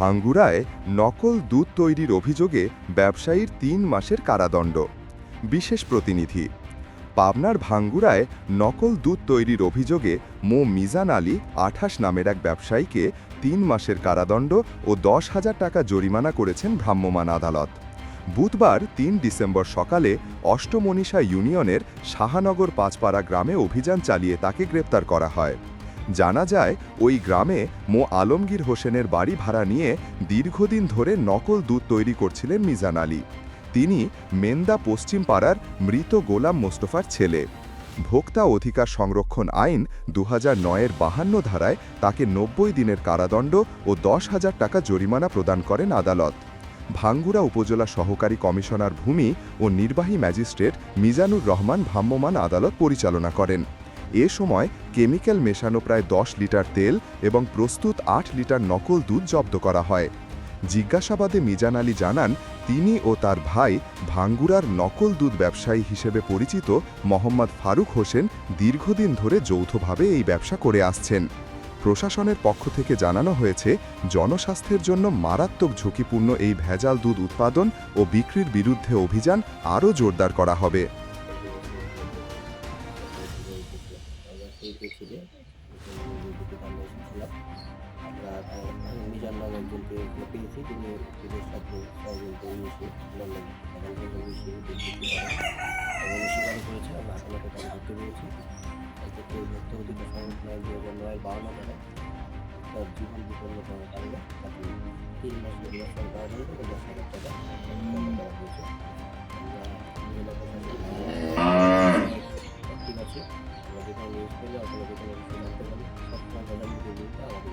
ভাঙ্গুরায় নকল দুধ তৈরির অভিযোগে ব্যবসায়ীর তিন মাসের কারাদণ্ড। বিশেষ প্রতিনিধি, পাবনার ভাঙ্গুরায় নকল দুধ তৈরির অভিযোগে মো মিজান আলী আঠাশ নামের এক ব্যবসায়ীকে তিন মাসের কারাদণ্ড ও দশ হাজার টাকা জরিমানা করেছেন ভ্রাম্যমাণ আদালত। বুধবার তিন ডিসেম্বর সকালে অষ্টমনীষা ইউনিয়নের শাহানগর পাঁচপাড়া গ্রামে অভিযান চালিয়ে তাকে গ্রেপ্তার করা হয়। জানা যায়, ওই গ্রামে মো. আলমগীর হোসেনের বাড়ি ভাড়া নিয়ে দীর্ঘদিন ধরে নকল দুধ তৈরি করছিলেন মিজান আলী। তিনি মেন্দা পশ্চিম পাড়ার মৃত গোলাম মোস্তফার ছেলে। ভোক্তা অধিকার সংরক্ষণ আইন দু হাজার নয়ের বাহান্ন ধারায় তাকে নব্বই দিনের কারাদণ্ড ও দশ হাজার টাকা জরিমানা প্রদান করেন আদালত। ভাঙ্গুরা উপজেলা সহকারী কমিশনার ভূমি ও নির্বাহী ম্যাজিস্ট্রেট মিজানুর রহমান ভ্রাম্যমাণ আদালত পরিচালনা করেন। এ সময় কেমিক্যাল মেশানো প্রায় দশ লিটার তেল এবং প্রস্তুত আট লিটার নকল দুধ জব্দ করা হয়। জিজ্ঞাসাবাদে মিজান আলী জানান, তিনি ও তার ভাই ভাঙ্গুরার নকল দুধ ব্যবসায়ী হিসেবে পরিচিত মোহাম্মদ ফারুক হোসেন দীর্ঘদিন ধরে যৌথভাবে এই ব্যবসা করে আসছেন। প্রশাসনের পক্ষ থেকে জানানো হয়েছে, জনস্বাস্থ্যের জন্য মারাত্মক ঝুঁকিপূর্ণ এই ভেজাল দুধ উৎপাদন ও বিক্রির বিরুদ্ধে অভিযান আরও জোরদার করা হবে। আমরা মিজান নামে একজনকে পেয়েছি তিনি ওদের সাথে সহযোগিতা মিশে লন্ডন মিশিয়ে এবং স্বীকার করেছে আমরা আদালতে তাকে ধরতে পেরেছি এক্ষেত্রে ভক্ত অধিকার সংরক্ষণ দু হাজার নয়ের বাউন্ন ধারা তার জীবন বিপন্ন করার কারণে তাকে তিন মাস নির্বাচন করা হয়েছে দশ হাজার টাকা করা হয়েছে। 我就说你非要这个就这个不能不能刚才那一直留下了